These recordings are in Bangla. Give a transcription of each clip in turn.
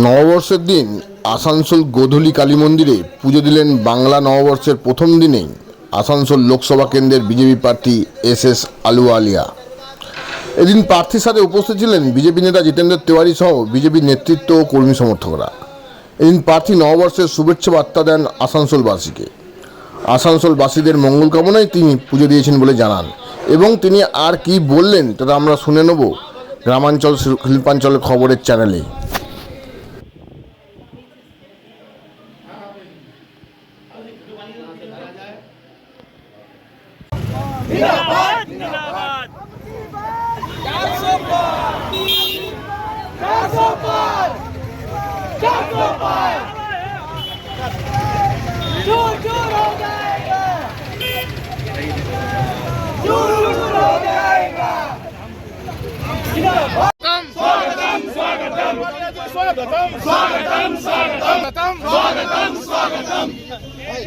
নববর্ষের দিন আসানসোল গোধূলি কালী মন্দিরে পুজো দিলেন বাংলা নববর্ষের প্রথম দিনেই আসানসোল লোকসভা কেন্দ্রের বিজেপি প্রার্থী এস এস আলুয়ালিয়া এদিন প্রার্থীর সাথে উপস্থিত ছিলেন বিজেপি নেতা জিতেন্দ্র তেওয়ারি সহ বিজেপি নেতৃত্ব ও কর্মী সমর্থকরা। এদিন প্রার্থী নববর্ষের শুভেচ্ছা বার্তা দেন আসানসোলবাসীকে। আসানসোলবাসীদের মঙ্গল কামনায় তিনি পুজো দিয়েছেন বলে জানান এবং তিনি আর কি বললেন তা আমরা শুনে নেব। গ্রামাঞ্চল শিল্পাঞ্চলের খবরের চ্যানেলে স্বাগতম স্বাগতম স্বাগতম স্বাগতম স্বাগতম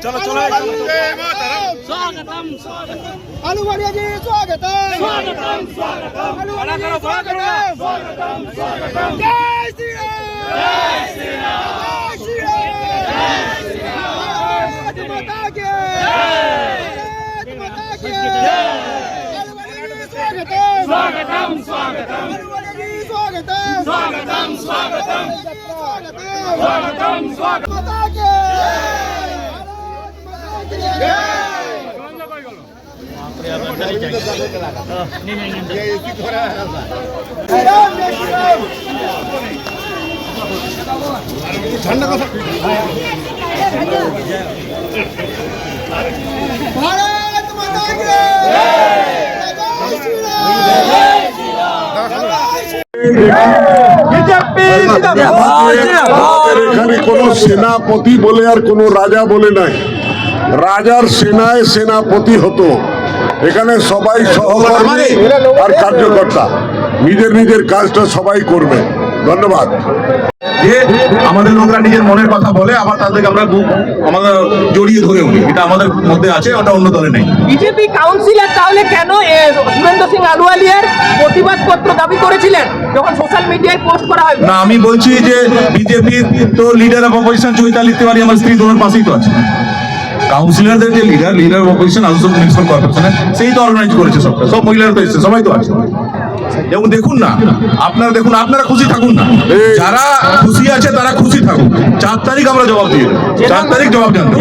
চলো চলো স্বাগতম স্বাগতম আলুবাড়িয়া জি স্বাগতম স্বাগতম স্বাগতম আলুবাড়িয়া স্বাগতম স্বাগতম স্বাগতম জয় শ্রী জয় শ্রী জয় শ্রী জয় শ্রী জয় শ্রী জয় শ্রী জয় শ্রী स्वागतम स्वागतम स्वागत है स्वागतम स्वागतम माता की भारत माता की जय जय राम जय श्री राम এখানে কোনো সেনাপতি বলে আর কোন রাজা বলে নাই। রাজার সেনায় সেনাপতি হতো। এখানে সবাই সহকর্মী আর কার্যকর্তা। নিজের নিজের কাজটা সবাই করবে। ধন্যবাদ। যে আমাদের লোকরা নিজের মনের কথা বলে আবার তাদেরকে আমরা আমাদের জড়িয়ে ধরে উনি এটা আমাদের মধ্যে আছে ওটা অন্য দলে নেই। বিজেপি কাউন্সিলর তাহলে কেন সুরেন্দ্র সিং আলুয়ালিয়ার প্রতিবাদ পত্র দাবি করেছিলেন যখন সোশ্যাল মিডিয়ায় পোস্ট করা হয়? না আমি বলছি যে বিজেপির তো leader of opposition Chaitali Tiwari আমার স্ত্রী দোনোর পাশেই তো আছে। কাউন্সিলরদের যে leader leader of opposition Asansol municipal কর্পোরেশনে সেই তো অর্গানাইজ করেছে সবটা। সব মহিলারা তো এসছে সবাই তো আছে। এবং দেখুন না আপনারা দেখুন আপনারা খুশি থাকুন না যারা খুশি আছে তারা খুশি থাকুন চার তারিখ আমরা জবাব দিয়ে দেবো। চার তারিখ জবাব জানতে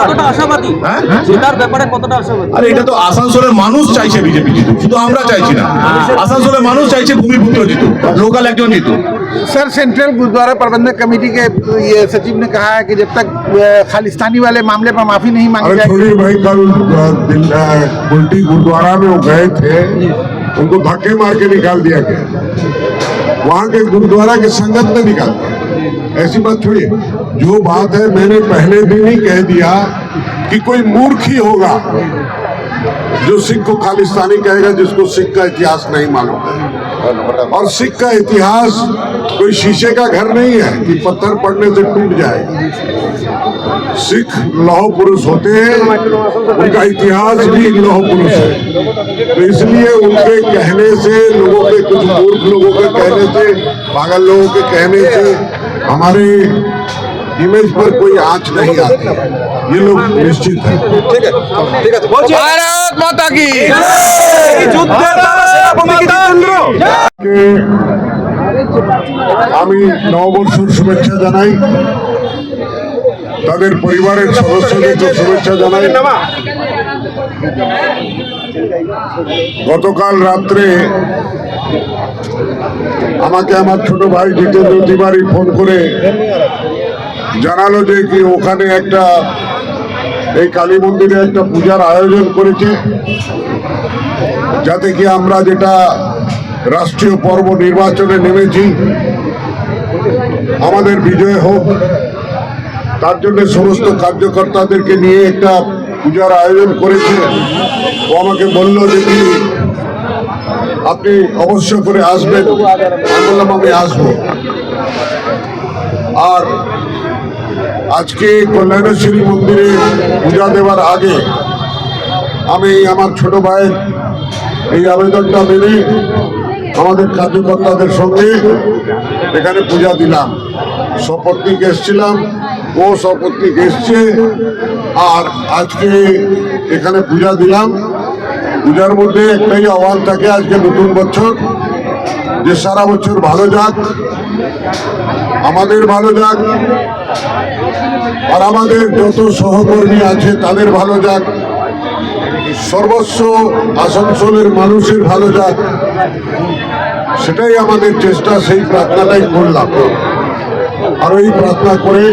কতটা আশাবাদী হ্যাঁ জেতার ব্যাপারে কতটা আশাবাদী আরে এটা তো আসানসোলের মানুষ চাইছে বিজেপি জিতুক শুধু আমরা চাইছি না আসানসোলের মানুষ চাইছে ভূমিপুত্র জিতুক লোকাল একজন জিতুক सर सेंट्रल गुरुद्वारा प्रबंधक कमेटी के ये सचिव ने कहा है कि जब तक अ, खालिस्तानी वाले मामले पर माफी नहीं मांगी अरे जाएगी छोड़िए भाई कल अ, दिन- अ, बुल्टी गुरुद्वारा में वो गए थे उनको धक्के मार के निकाल दिया गया। वहाँ के गुरुद्वारा के संगत ने निकाल दिया। ऐसी बात छोड़िए जो बात है, मैंने पहले दिन ही कह दिया कि कोई मूर्ख ही होगा जो सिख को खालिस्तानी कहेगा, जिसको सिख का इतिहास नहीं मालूम। है और सिख का इतिहास कोई शीशे का घर नहीं है कि पत्थर पड़ने से टूट जाए। सिख लौह पुरुष होते हैं उनका इतिहास भी लौह पुरुष है तो इसलिए उनके कहने से लोगों के कुछ मूर्ख लोगों के कहने से पागल लोगों के कहने से हमारे इमेज पर कोई आंच नहीं आती ये लोग निश्चित है ভারত মাতা কি কে আমি নববর্ষের শুভেচ্ছা জানাই তাদের পরিবারের সদস্যদেরকে শুভেচ্ছা জানাই। গতকাল রাত্রে আমাকে আমার ছোট ভাই জিতেন্দ্র তিবারি ফোন করে জানালো যে কি ওখানে একটা এই কালী মন্দিরে একটা পূজার আয়োজন করেছে, যাতে কি আমরা যেটা রাষ্ট্রীয় পর্ব নির্বাচনে নেমেছি, আমাদের বিজয় হোক। তার জন্য সমস্ত কার্যকর্তাদেরকে নিয়ে একটা পূজার আয়োজন করেছে। ও আমাকে বলল যে আপনি অবশ্য করে আসবেন। আমি বললাম, আমি আসব। আর আজকে কল্যাণেশ্বরী মন্দিরে পূজা দেওয়ার আগে আমি আমার ছোট ভাইয়ের এই আবেদনটা মেনে আমাদের কার্যকর্তাদের সঙ্গে এখানে পূজা দিলাম। শপথনিক এসছিলাম। ও শপথনিক এসছে। আর আজকে এখানে পূজা দিলাম। পূজার মধ্যে একটাই আহ্বান থাকে আজকে নতুন বছর, যে সারা বছর ভালো যাক, আমাদের ভালো যাক, আর আমাদের যত সহকর্মী আছে তাদের ভালো যাক। সর্বস্ব আসানসোলের মানুষের ভালো যাক। সেটাই আমাদের চেষ্টা, সেই প্রার্থনাটাই করলাম। আর ওই প্রার্থনা করে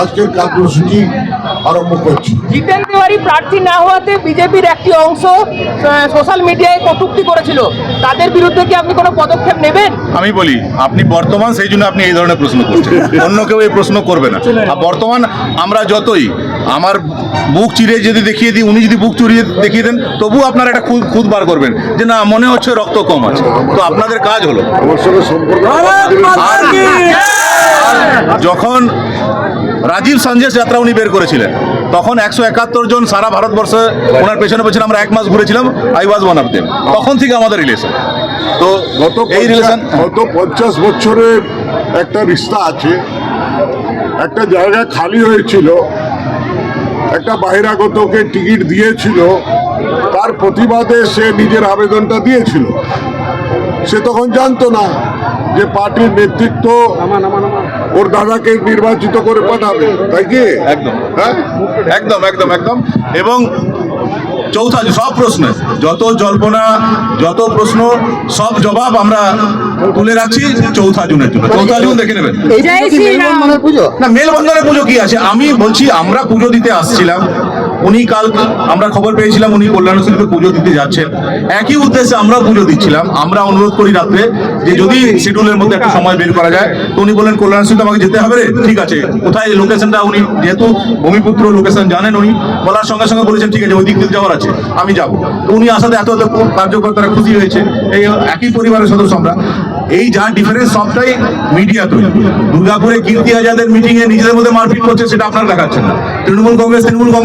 আজকের কার্যসূচি আরম্ভ করছি। জিতেন তিওয়ারি প্রার্থী না হওয়াতে বিজেপির একটি অংশ সোশ্যাল মিডিয়ায় কটূক্তি করেছিল। তাদের বিরুদ্ধে কি আপনি কোনো পদক্ষেপ নেবেন? আমি বলি আপনি বর্তমান সেই জন্য আপনি এই ধরনের প্রশ্ন করছেন। অন্য কেউ এই প্রশ্ন করবে না। আর বর্তমান আমরা যতই আমার বুক চিরে যদি দেখিয়ে দিই উনি যদি বুক চুরিয়ে দেখিয়ে দেন তবু আপনারা একটা খুদ খুদ বার করবেন যে না মনে হচ্ছে রক্ত কম আছে। তো আপনাদের কাজ হলো। আমার সঙ্গে সম্পর্ক যখন রাজীব সঞ্জেশ যাত্রা উনি বের করেছিলেন। তখন একশো একাত্তর জন সারা ভারতবর্ষে ওনার পেছনে পেছনে আমরা এক মাস ঘুরেছিলাম I was one of them তখন থেকে আমাদের রিলেশন তো গত এই রিলেশন গত পঞ্চাশ বছরের একটা রিস্তা আছে। একটা জায়গা খালি হয়েছিল। একটা বাহিরাগতকে টিকিট দিয়েছিল। তার প্রতিবাদে সে নিজের আবেদনটা দিয়েছিল। সে তখন জানতো না যে পার্টির নেতৃত্ব ওর দাদাকে নির্বাচিত করে পাঠাবে তাই কি? একদম। হ্যাঁ? একদম একদম একদম। এবং চৌথা সব প্রশ্নে যত জল্পনা যত প্রশ্ন সব জবাব আমরা তুলে রাখছি চৌঠা জুনের জন্য। চৌঠা জুন দেখে নেবেন। না মেলবন্ধনের পুজো কি আছে? আমি বলছি আমরা পুজো দিতে আসছিলাম। উনি কাল আমরা খবর পেয়েছিলাম, উনি কল্যাণ শিল্পে পুজো দিতে যাচ্ছেন। একই উদ্দেশ্যে আমরা পুজো দিচ্ছিলাম। আমরা অনুরোধ করি রাত্রে যে যদি শিডিউলের মধ্যে একটা সময় বের করা যায়, তো উনি বললেন, কল্যাণ শিল্পে আমাকে যেতে হবে ঠিক আছে। কোথায়? লোকেশনটা উনি, যেহেতু ভূমিপুত্র লোকেশন জানেন উনি, বলার সঙ্গে সঙ্গে বলেছেন, ঠিক আছে, ওই দিক দিয়ে যাওয়ার আছে, আমি যাব। উনি আসাতে এত এত কার্যকর্তারা খুশি হয়েছে। এই একই পরিবারের সদস্য আমরা। এই যা ডিফারেন্স সবটাই মিডিয়া তৈরি দুর্গাপুরে কীর্তি আজাদের মিটিংয়ে নিজেদের মধ্যে মারপিট করছে, সেটা আপনারা দেখাচ্ছেন না। তৃণমূল কংগ্রেস তৃণমূল কংগ্রেস